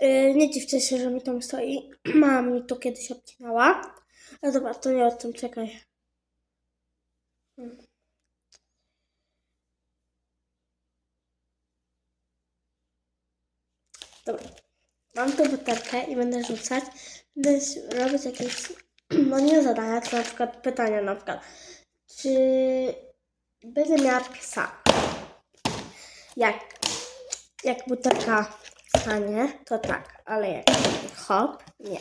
Yy, nie dziwcie się, że mi tam stoi. Mama mi to kiedyś obcinała. Ale dobra, to nie o tym, czekaj. Dobra. Mam tu butelkę i będę rzucać. Będę robić jakieś, no nie zadania, to na przykład pytania na przykład. Czy będę miała psa? Jak, jak butelka stanie, to tak, ale jak hop, nie.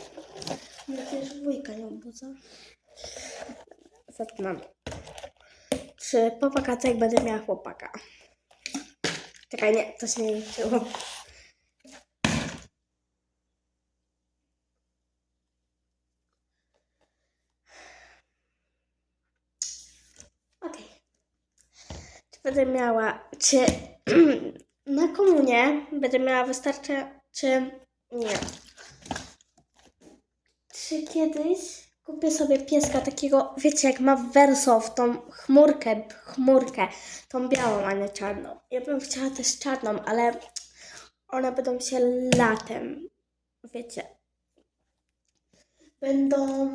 Przecież wujka ją budza. Zaczynamy. Czy po wakacjach będę miała chłopaka? Czekaj, nie, to się nie liczyło. Okej. Czy będę miała, czy na komunie będę miała wystarczy, czy nie? Czy kiedyś kupię sobie pieska takiego, wiecie, jak ma Wersow, tą chmurkę, chmurkę, tą białą, a nie czarną. Ja bym chciała też czarną, ale one będą się latem, wiecie. Będą...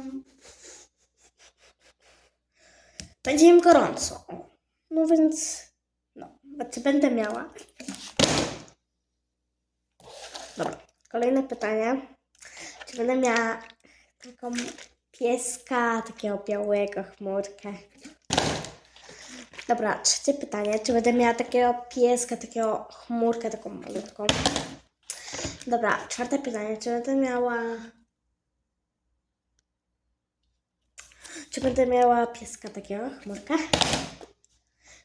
Będzie im gorąco. No więc, no, czy będę miała? Dobra, kolejne pytanie. Czy będę miała taką pieska, takiego białego, chmurkę? Dobra, trzecie pytanie. Czy będę miała takiego pieska, takiego chmurkę, taką malutką? Dobra, czwarte pytanie. Czy będę miała... Czy będę miała pieska takiego, chmurkę?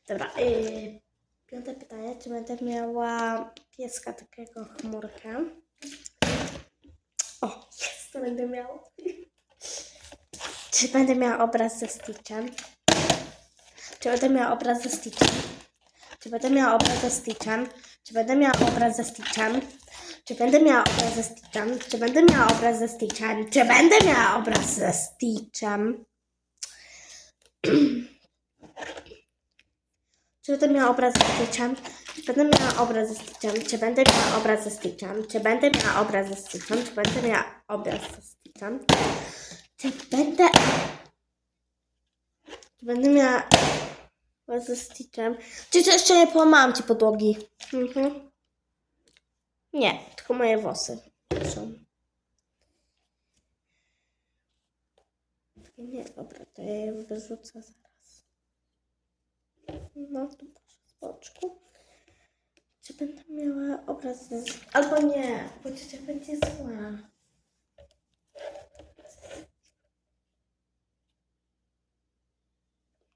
Dobra, yy, piąte pytanie. Czy będę miała pieska takiego chmurkę? O, jest, to będę miała. Czy będę miała obraz ze Stitchem? Czy będę miała obraz ze Stitchem? Czy będę miała obraz ze Stitchem? Czy będę miała obraz ze Stitchem? Czy będę miała obraz ze Stitchem? Czy będę miała obraz ze Stitchem? Czy będę miała obraz ze Stitchem? Czy będę miała obraz ze Stitchem? Czy będę miała obraz ze Stitchem? Czy będę miała obraz ze Stitchem? Czy będę miała obraz ze Stitchem? Czy będę miała obraz ze Stitchem? Czy będę... Czy będę miała obraz ze Stitchem? Czy to jeszcze nie połamałam Ci podłogi? Mhm. Nie, tylko moje włosy. Nie, dobra, to ja je wyrzucę zaraz. No, tu proszę z boczku. Czy będę miała obraz. Albo nie, bo ciocia będzie zła.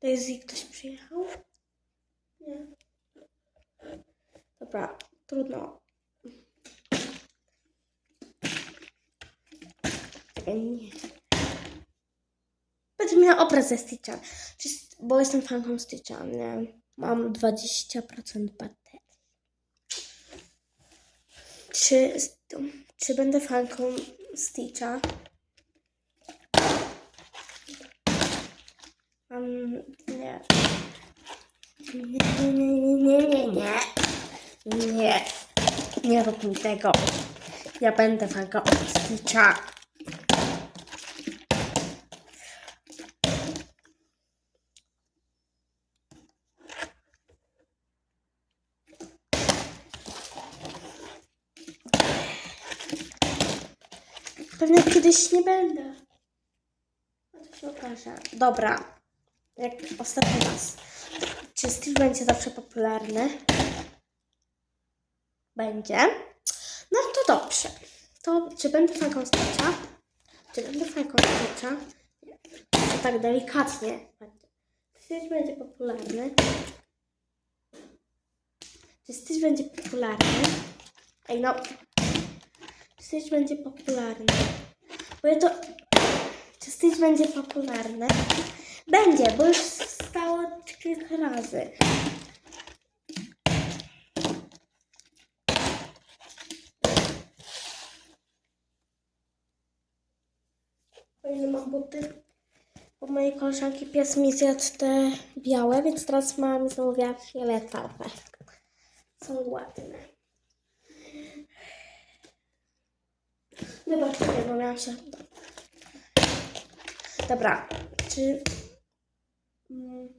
Daisy, ktoś przyjechał? Nie. Dobra, trudno. Czekaj, nie. Miała obraz ze Stitcha. Bo jestem fanką Stitcha, nie? Mam 20% baterii. Czy, czy będę fanką Stitcha? Um, nie. Nie, nie, nie, nie, nie, nie. Nie. Nie rób mi tego. Ja będę fanką Stitcha. Pewnie kiedyś nie będę. No to się okaże. Dobra. Jak ostatni raz. Czy Steve będzie zawsze popularny? Będzie. No to dobrze. To czy będę fanką Stitcha? Czy będę fanką Stitcha? To tak delikatnie. Stitch będzie popularny? Czy Stitch będzie popularny? Ej no. Stitch będzie popularny? Bo ja to... Czy Stitch będzie popularny? Będzie, bo już stało kilka razy. Ile mam buty? Bo mojej koleżanki pies mi zjadł te białe, więc teraz mam zamówiła fioletowe. Są ładne. Dobra, bo miałam się... Dobra, czy... Mm.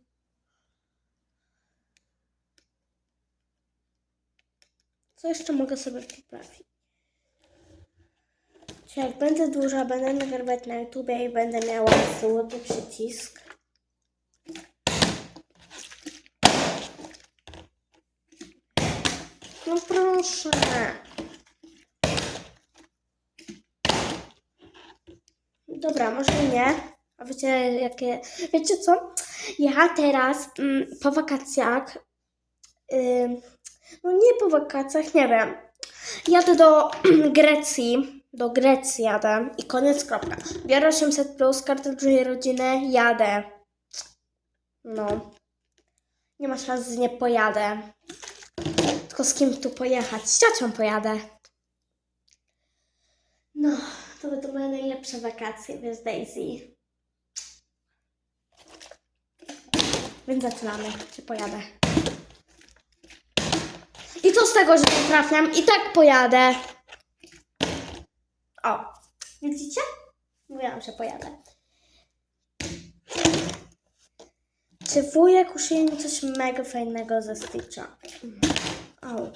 Co jeszcze mogę sobie poprawić? Czy jak będę duża, będę nagrywać na YouTubie i będę miała złoty przycisk. No proszę. Dobra, może nie. A wiecie jakie... Wiecie co? Ja teraz mm, po wakacjach... ym, no nie po wakacjach, nie wiem. Jadę do Grecji. Do Grecji jadę. I koniec, kropka. Biorę 800 plus, kartę dużej rodziny, jadę. No. Nie ma szans, nie pojadę. Tylko z kim tu pojechać? Z ciocią pojadę. No, to będą moje najlepsze wakacje, wiesz, Daisy. Więc zaczynamy. Czy pojadę? I co z tego, że nie trafiam? I tak pojadę. O, widzicie? Mówiłam, że pojadę. Czy wujek uszyje mi coś mega fajnego ze Stitcha? O.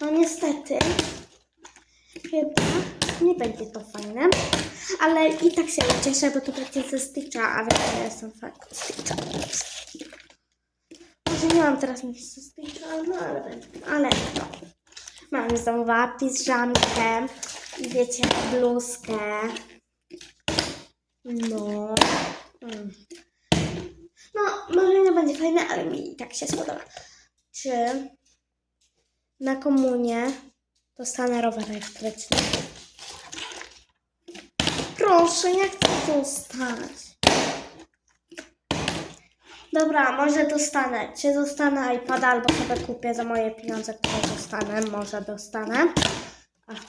No niestety, chyba nie będzie to fajne, ale i tak się cieszę, bo to będzie ze Stitcha, a wiecie, że jestem fanką Stitcha. Może nie mam teraz nic ze Stitcha, no ale będzie, ale no. Mam znowu piżamkę wiecie, bluzkę. No. Mm. No, może nie będzie fajne, ale mi i tak się spodoba. Czy na komunie dostanę rower elektryczny? Proszę, ja chcę dostać. Dobra, może dostanę. Czy dostanę iPada albo sobie kupię za moje pieniądze, które dostanę? Może dostanę. Ach.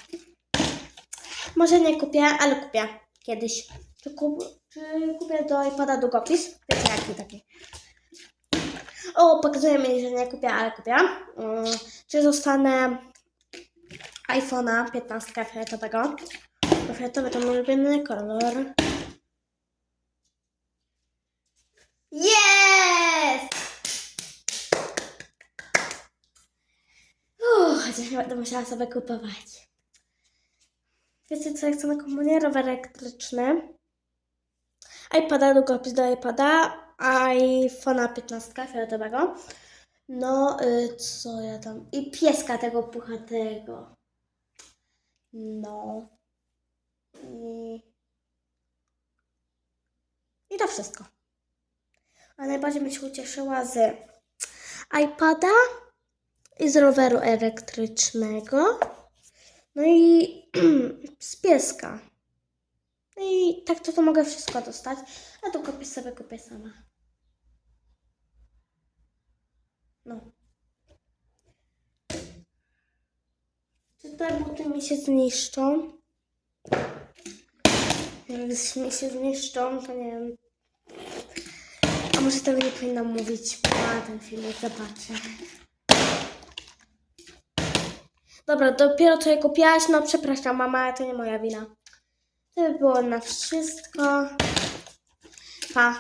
Może nie kupię, ale kupię kiedyś. Czy, kup, czy kupię do iPada długopis? Wiecie jaki taki. O, pokazuje mi, że nie kupię, ale kupię. Mm, czy dostanę iPhone'a 15 fioletowego? Bo fioletowy to mój ulubiony kolor. Jest! Uff, chociaż nie będę musiała sobie kupować. Wiecie co, ja chcę na komunię? Rower elektryczny. iPada, długopis do iPada, iPhone'a 15 fioletowego. No, y, co ja tam... I pieska tego puchatego. No. I... I to wszystko. A najbardziej bym się ucieszyła z iPada i z roweru elektrycznego. No i z pieska. No i tak to, to mogę wszystko dostać. A to kupię sobie, kupię sama. No. Czy te buty mi się zniszczą? Jak mi się zniszczą, to nie wiem. A może tego nie powinnam mówić, a ten filmik zobaczę. Dobra, dopiero co je kupiłaś? No przepraszam mama, to nie moja wina. To by było na wszystko. Pa.